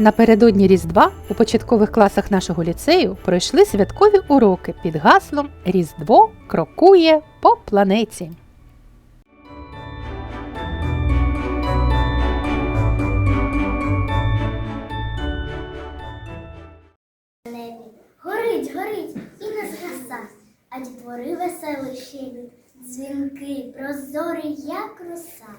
Напередодні Різдва у початкових класах нашого ліцею пройшли святкові уроки під гаслом Різдво крокує по планеті. Горить, горить і не згаса, а дітвори веселий щебіт, дзвінки, прозорий, як роса.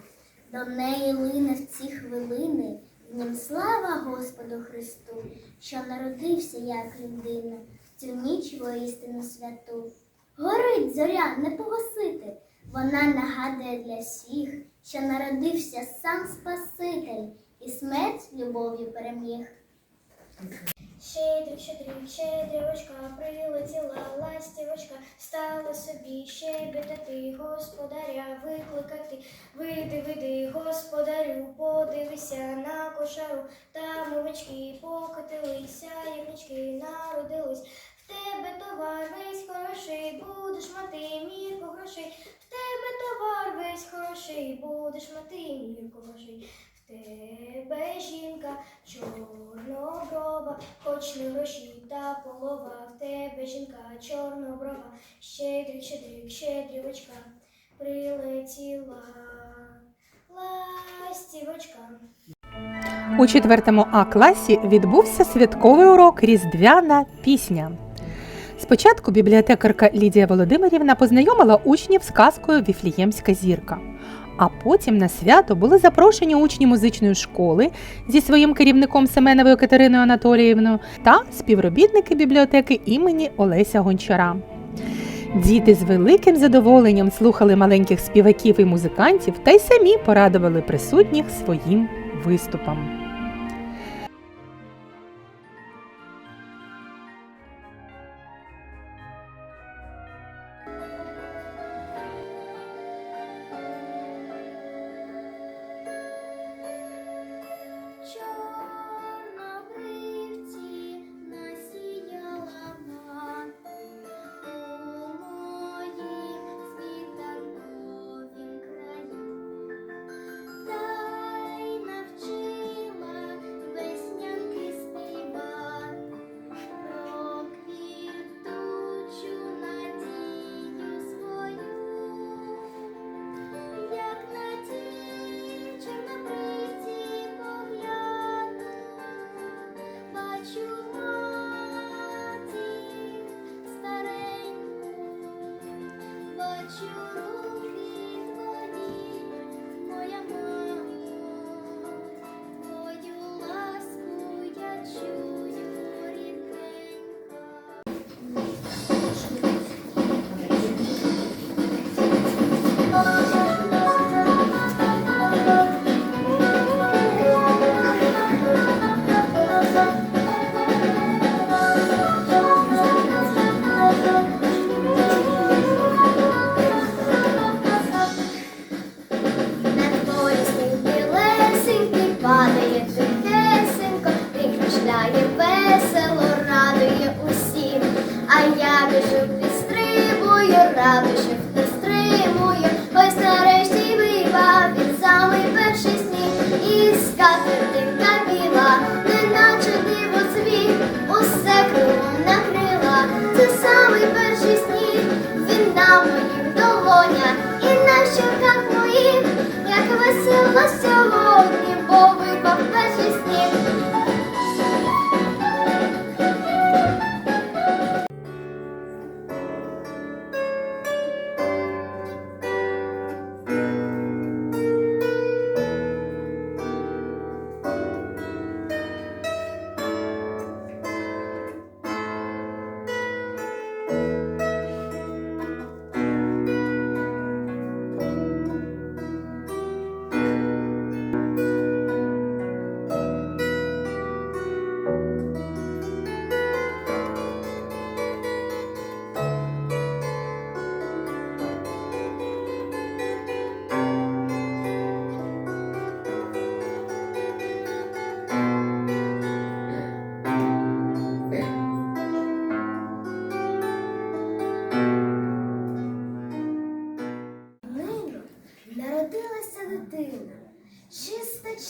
До неї лине в ці хвилини, в нім слава Господу Христу, що народився як людина, цю ніч воістину святу. Горить зоря, не погасити, вона нагадує для всіх, що народився сам Спаситель, і смерть любов'ю переміг. Щедрик, щедрик, щедрівочка, прилетіла ластівочка, стала собі щебетати, господаря викликати. види, види, господарю, подивися на кошару, там овечки покотилися, ягнички народились. Тебе жінка чорноброва, хоч не гроші та полова, в тебе жінка чорноброва, щедрик, щедрик, щедрівочка, прилетіла ластівочка. У 4 А класі відбувся святковий урок Різдвяна пісня. Спочатку бібліотекарка Лідія Володимирівна познайомила учнів з казкою Віфліємська зірка. А потім на свято були запрошені учні музичної школи зі своїм керівником Семеновою Катериною Анатоліївною та співробітники бібліотеки імені Олеся Гончара. Діти з великим задоволенням слухали маленьких співаків і музикантів та й самі порадували присутніх своїм виступом.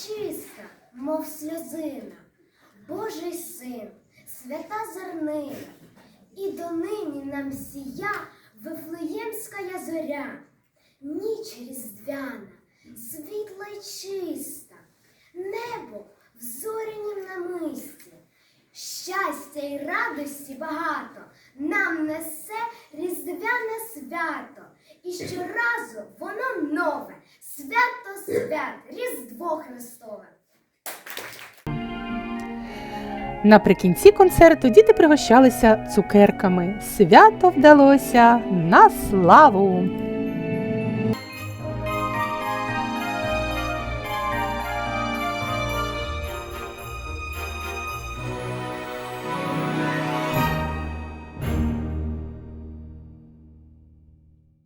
Чиста, мов сльозина. Божий син, свята зернина, і донині нам сія Вифлеємська зоря, ніч різдвяна, світла й чиста, небо в зорянім намисті. Щастя й радості багато нам несе різдвяне свято, і щоразу воно нове, свято свят, Різдво Христове. Наприкінці концерту діти пригощалися цукерками. Свято вдалося на славу!